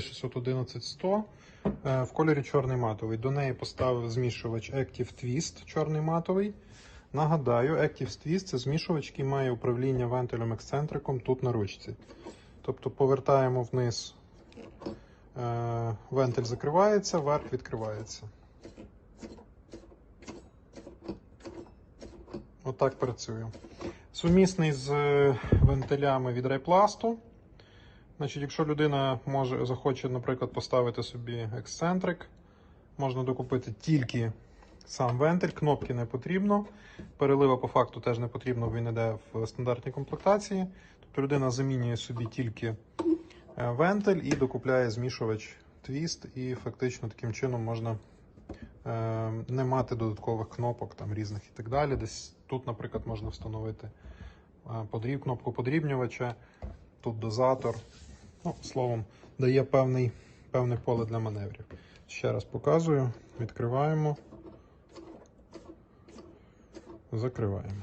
611-100 е, в кольорі чорний матовий. До неї поставив змішувач Active Twist чорний матовий. Нагадаю, Active Twist це змішувач, який має управління вентилем ексцентриком тут на ручці. Тобто повертаємо вниз, е, вентиль закривається, верх відкривається. Отак працює. Сумісний з е, вентилями від райпласту. Значить, якщо людина може, захоче, наприклад, поставити собі ексцентрик, можна докупити тільки сам вентиль, кнопки не потрібно. Перелива по факту теж не потрібно, він йде в стандартній комплектації. Тобто людина замінює собі тільки е, вентиль і докупляє змішувач твіст, і фактично таким чином можна е, не мати додаткових кнопок там різних і так далі. Десь тут, наприклад, можна встановити е, подріб, кнопку подрібнювача, тут дозатор. Ну, словом, дає певний, певне поле для маневрів. Ще раз показую, відкриваємо, закриваємо.